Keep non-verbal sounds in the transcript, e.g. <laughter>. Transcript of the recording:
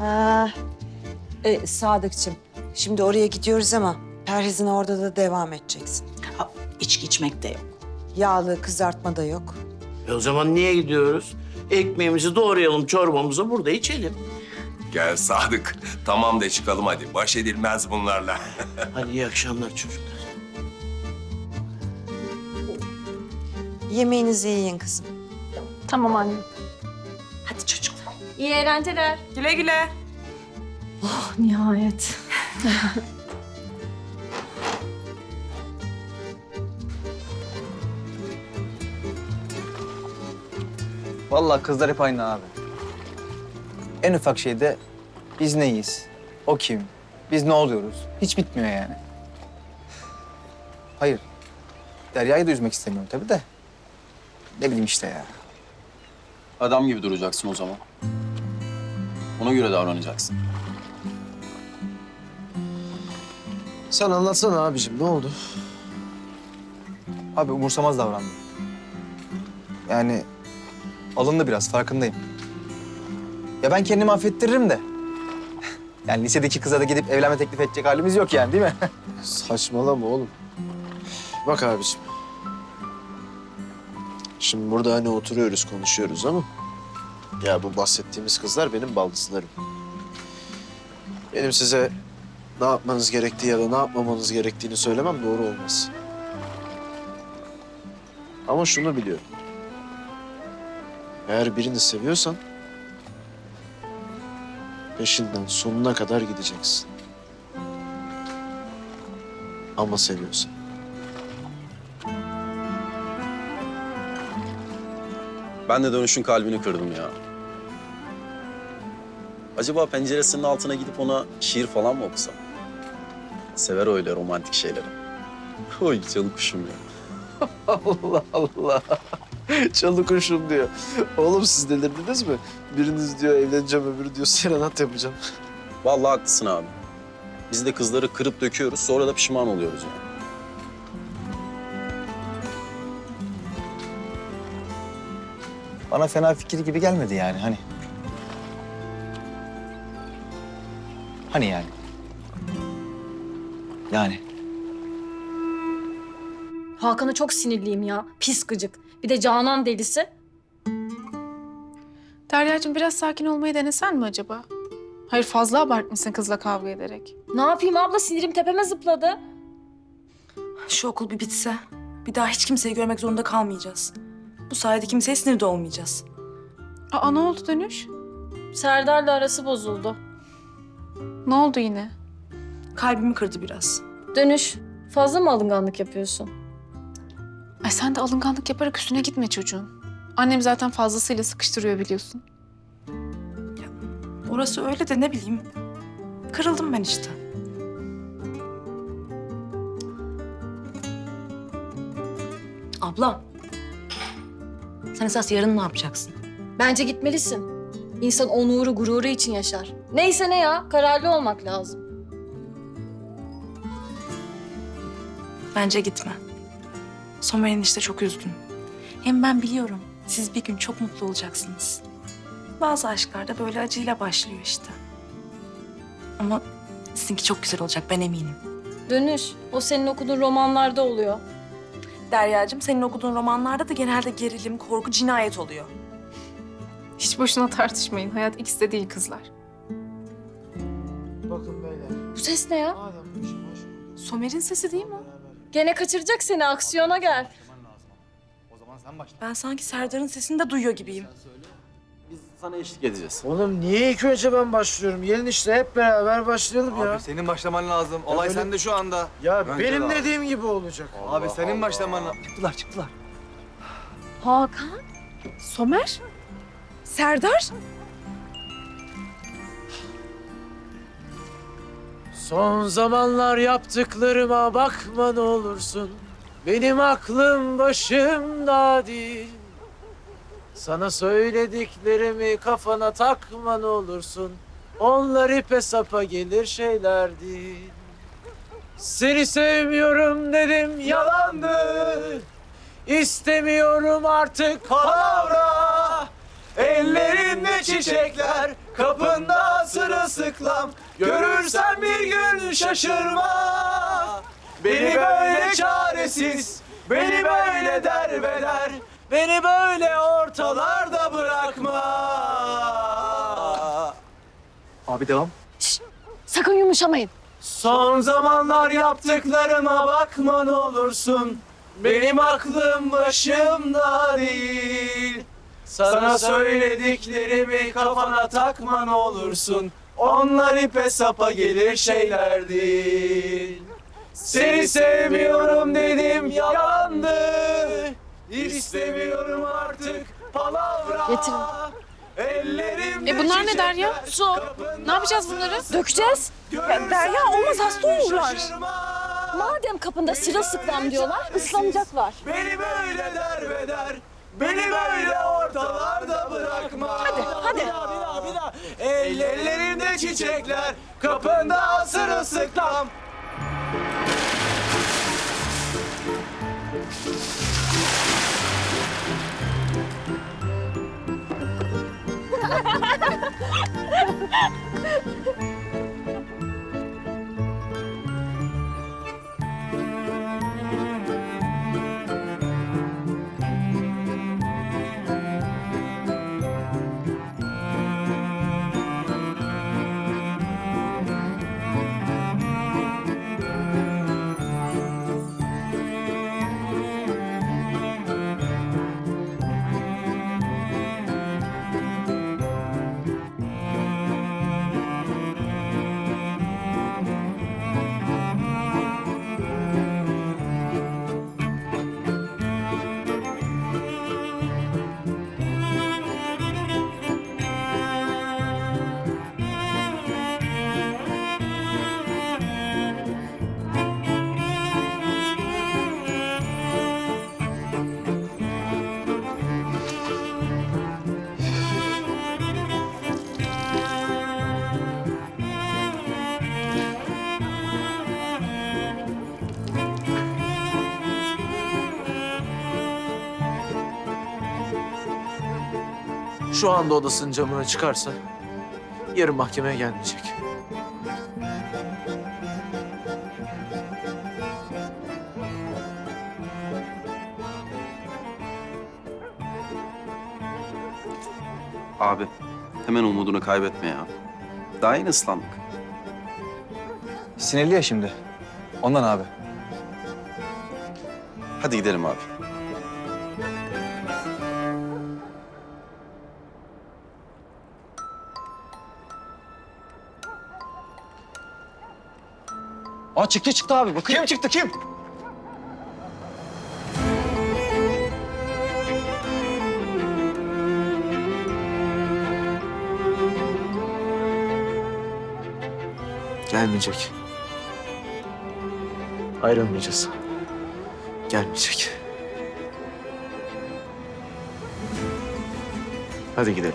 Ha. E, Sadıkçım, şimdi oraya gidiyoruz ama perhizine orada da devam edeceksin. Ha, içki içmek de yok. Yağlı kızartma da yok. E o zaman niye gidiyoruz? Ekmeğimizi doğrayalım, çorbamızı burada içelim. Gel Sadık. Tamam de çıkalım hadi. Baş edilmez bunlarla. <laughs> Hadi iyi akşamlar çocuklar. Yemeğinizi yiyin kızım. Tamam anne. İyi eğlenceler. Güle güle. Oh, nihayet. Vallahi kızlar hep aynı abi. En ufak şeyde biz neyiz? O kim? Biz ne oluyoruz? Hiç bitmiyor yani. Hayır. Derya'yı da üzmek istemiyorum tabii de. Ne bileyim işte ya. Adam gibi duracaksın o zaman. Ona göre davranacaksın. Sen anlatsana abicim ne oldu? Abi umursamaz davrandı. Yani alındı biraz farkındayım. Ya ben kendimi affettiririm de. <laughs> Yani lisedeki kıza da gidip evlenme teklif edecek halimiz yok yani değil mi? <laughs> Saçmalama oğlum. Bak abicim. Şimdi burada hani oturuyoruz konuşuyoruz ama... Ya bu bahsettiğimiz kızlar benim baldızlarım. Benim size ne yapmanız gerektiği ya da ne yapmamanız gerektiğini söylemem doğru olmaz. Ama şunu biliyorum. Eğer birini seviyorsan... ...peşinden sonuna kadar gideceksin. Ama seviyorsan. Ben de dönüşün kalbini kırdım ya. Acaba penceresinin altına gidip ona şiir falan mı okusam? Sever öyle romantik şeyleri. <laughs> Oy canım kuşum ya. <laughs> Allah Allah. Çalı kuşum diyor. Oğlum siz delirdiniz mi? Biriniz diyor evleneceğim, öbürü diyor serenat yapacağım. <laughs> Vallahi haklısın abi. Biz de kızları kırıp döküyoruz, sonra da pişman oluyoruz yani. Bana fena fikir gibi gelmedi yani hani. Hani yani? Yani. Hakan'a çok sinirliyim ya. Pis gıcık. Bir de Canan delisi. Derya'cığım biraz sakin olmayı denesen mi acaba? Hayır fazla abartmışsın kızla kavga ederek. Ne yapayım abla sinirim tepeme zıpladı. Şu okul bir bitse, bir daha hiç kimseyi görmek zorunda kalmayacağız. Bu sayede kimseye sinir de olmayacağız. Aa ne oldu dönüş? Serdar'la arası bozuldu. Ne oldu yine? Kalbimi kırdı biraz. Dönüş. Fazla mı alınganlık yapıyorsun? Ay sen de alınganlık yaparak üstüne gitme çocuğun. Annem zaten fazlasıyla sıkıştırıyor biliyorsun. Orası öyle de ne bileyim. Kırıldım ben işte. Abla. Sen esas yarın ne yapacaksın? Bence gitmelisin. İnsan onuru, gururu için yaşar. Neyse ne ya, kararlı olmak lazım. Bence gitme. Somer'in işte çok üzgün. Hem ben biliyorum. Siz bir gün çok mutlu olacaksınız. Bazı aşklar da böyle acıyla başlıyor işte. Ama sizinki çok güzel olacak ben eminim. Dönüş. O senin okuduğun romanlarda oluyor. Derya'cığım senin okuduğun romanlarda da genelde gerilim, korku, cinayet oluyor. Hiç boşuna tartışmayın. Hayat ikisi de değil kızlar. Bakın beyler. Bu ses ne ya? Madem bu işin başı Somer'in sesi değil mi? Gene kaçıracak seni, aksiyona gel. Ben sanki Serdar'ın sesini de duyuyor gibiyim. Biz sana eşlik edeceğiz. Oğlum niye ilk önce ben başlıyorum? Gelin işte hep beraber başlayalım ya. Abi senin başlaman lazım. Olay böyle- sende şu anda. Ya Bence benim de abi. dediğim gibi olacak. Abi senin başlaman lazım. Çıktılar çıktılar. Hakan? Somer? Serdar? Son zamanlar yaptıklarıma bakma ne olursun. Benim aklım başımda değil. Sana söylediklerimi kafana takma ne olursun. Onlar ipe sapa gelir şeyler değil. Seni sevmiyorum dedim yalandı. İstemiyorum artık palavra. Ellerinde çiçekler, kapında sırılsıklam. Görürsen bir gün şaşırma. Beni böyle çaresiz, beni böyle derbeder, beni böyle ortalarda bırakma. Abi devam. Sakın yumuşamayın. Son zamanlar yaptıklarıma bakma ne olursun. Benim aklım başımda değil. Sana söylediklerimi kafana takma ne olursun. Onlar ipe sapa gelir şeyler değil. Seni sevmiyorum dedim yalandı. İstemiyorum artık palavra. Getirin. Ellerimde E bunlar ne Derya? Su. Ne yapacağız bunları? Dökeceğiz. Görürsen Derya, olmaz, hasta olurlar. Madem kapında sırılsıklam diyorlar, ıslanacaklar. Beni böyle derbeder, beni böyle ortalarda bırakma. Hadi, hadi. Bir daha, bir daha, bir daha. Ellerinde çiçekler, kapında sırılsıklam. <laughs> Şu anda odasının camına çıkarsa yarın mahkemeye gelmeyecek. Abi hemen umudunu kaybetme ya. Daha yeni ıslandık. Sinirli ya şimdi. Ondan abi. Hadi gidelim abi. Aa çıktı çıktı abi. Bakayım. Kim çıktı kim? Gelmeyecek. Ayrılmayacağız. Gelmeyecek. Hadi gidelim.